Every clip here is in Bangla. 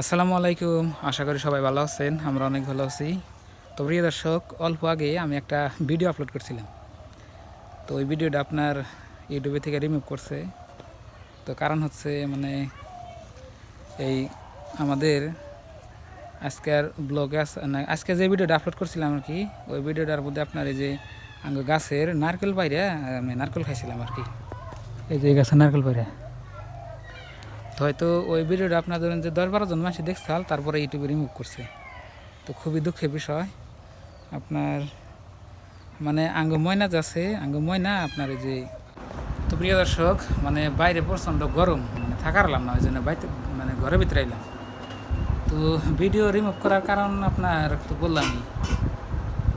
আসসালামু আলাইকুম। আশা করি সবাই ভালো আছেন, আমরা অনেক ভালো আছি। তো প্রিয় দর্শক, অল্প আগে আমি একটা ভিডিও আপলোড করছিলাম। তো ওই ভিডিওটা আপনার ইউটিউবে থেকে রিমুভ করছে। তো কারণ হচ্ছে মানে এই আমাদের আজকের ব্লগে আজকে যে ভিডিওটা আপলোড করছিলাম আর কি, ওই ভিডিওটার মধ্যে আপনার এই যে গাছের নারকেল বাইরে আমি নারকেল খাইছিলাম আর কি। এই যে গাছের নারকেল বাইরে তো হয়তো ওই ভিডিওটা আপনার ধরেন যে দশ বারো জন মানুষ দেখছাল তারপরে ইউটিউবে রিমুভ করছে। তো খুবই দুঃখের বিষয়। আপনার মানে আঙ্গ ময়না যাচ্ছে আঙ্গ ময়না, আপনার এই যে, তো প্রিয় দর্শক মানে বাইরে প্রচণ্ড গরম মানে থাকার লাম না, ওই জন্য বাইরে মানে ঘরের ভিতরে এলাম তো ভিডিও রিমুভ করার কারণ আপনার তো বললামই।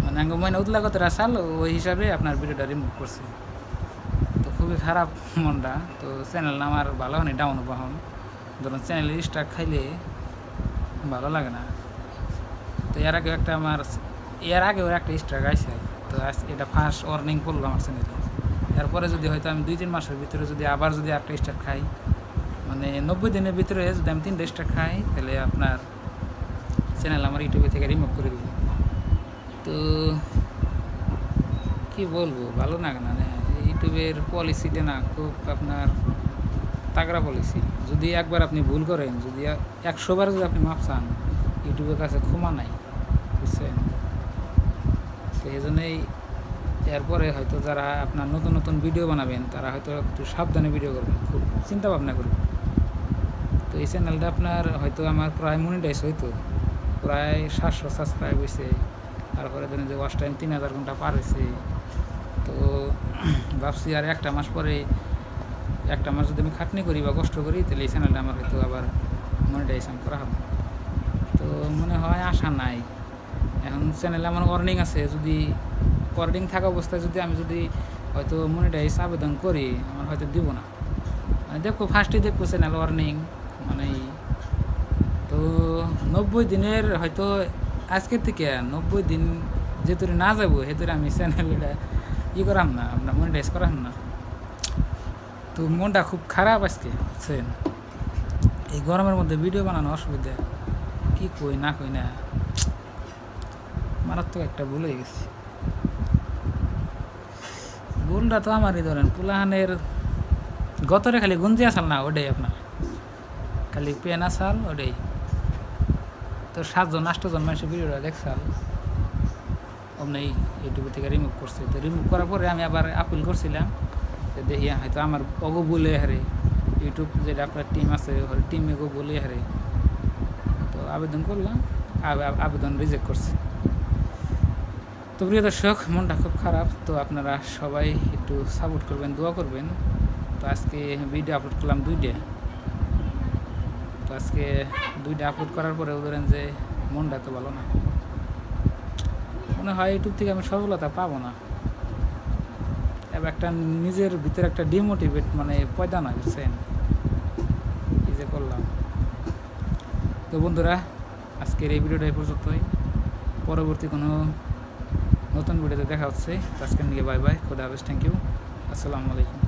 মানে আঙ্গ ময়না উদলাগতের আসাল, ওই হিসাবে আপনার ভিডিওটা রিমুভ করছে। খুবই খারাপ মনটা। তো চ্যানেল আমার ভালো হয়নি ডাউন বাহন ধরুন চ্যানেল স্টার খাইলে ভালো লাগে না। তো এর আগে একটা আমার এর আগেও একটা স্টার গাইছে তো এটা ফার্স্ট ওয়ার্নিং করল আমার চ্যানেলে এরপরে যদি হয়তো আমি দুই তিন মাসের ভিতরে যদি আবার যদি একটা স্টার খাই মানে নব্বই দিনের ভিতরে যদি আমি তিনটা স্টার খাই, তাহলে আপনার চ্যানেল আমার ইউটিউবে থেকে রিমুভ করে দেবো। তো কি বলব, ভালো লাগে না না ইউটিউবের পলিসিটা না খুব আপনার তাগড়া পলিসি যদি একবার আপনি ভুল করেন, যদি একশো বার যদি আপনি মাপ চান ইউটিউবের কাছে ক্ষমা নাই, বুঝছেন? তো জন্যই এরপরে হয়তো যারা আপনার নতুন নতুন ভিডিও বানাবেন, তারা হয়তো একটু সাবধানে ভিডিও করবেন, খুব চিন্তা ভাবনা করবেন। তো এই চ্যানেলটা আপনার হয়তো আমার প্রায় মনিটাইজ হইতো, প্রায় সাতশো সাবস্ক্রাইব হয়েছে তারপরে ধরেন যে ওয়াচ টাইম তিন হাজার ঘণ্টা পার হয়েছে তো ভাবছি আর একটা মাস পরে, একটা মাস যদি আমি খাটনি করি বা কষ্ট করি, তাহলে এই চ্যানেলটা আমার হয়তো আবার মনিটাইজেশন করা হবে। তো মনে হয় আশা নাই। এখন চ্যানেলে আমার অর্নিং আছে। যদি অর্নিং থাকা অবস্থায় যদি আমি যদি হয়তো মনিটাইজ আবেদন করি, আমার হয়তো দিব না। মানে দেখো ফার্স্টে দেখব চ্যানেল অর্নিং মানে তো নব্বই দিনের হয়তো আজকের থেকে নব্বই দিন যেহেতু না যাব সেহেতু আমি চ্যানেলটা ই করাম না, আপনার মনিটাইজ করাম না। তো মনটা খুব খারাপ আজকে, বুঝছেন? এই গরমের মধ্যে ভিডিও বানানো অসুবিধা, কি কই না কই না, মারাত্মক একটা ভুল হয়ে গেছে। ভুলটা তো আমারই, ধরেন, পুলাহানের গতরে খালি গুঞ্জি আসাল না, ওটাই আপনার। খালি পেন আসাল, ওটাই। তো সাতজন, আটজন মানুষের ভিডিওটা দেখছাল। অমনি ইউটিউব থেকে রিমুভ করছে। তো রিমুভ করার পরে আমি আবার আপিল করছিলাম যে দেখি হয়তো আমার অগো বলে হারে। ইউটিউব যেটা আপনার টিম আছে টিমে গো বলে হারে। তো আবেদন করলাম আবেদন রিজেক্ট করছে। তো প্রিয় দর্শক, মনটা খুব খারাপ। তো আপনারা সবাই একটু সাপোর্ট করবেন, দোয়া করবেন। তো আজকে ভিডিও আপলোড করলাম দুইটা। তো আজকে দুইটা আপলোড করার পরেও ধরেন যে মনটা তো ভালো না। মনে হয় ইউটিউব থেকে আমি সফলতা পাবো না। এবার একটা নিজের ভিতরে একটা ডিমোটিভেট মানে পয়দা নয় বুঝছেন? এই যে করলাম। তো বন্ধুরা, আজকের এই ভিডিওটা এই পর্যন্তই। পরবর্তী কোনো নতুন ভিডিওতে দেখা হচ্ছে। আজকের নিয়ে বাই বাই, খোদা হাফেজ থ্যাংক ইউ আসসালামু আলাইকুম।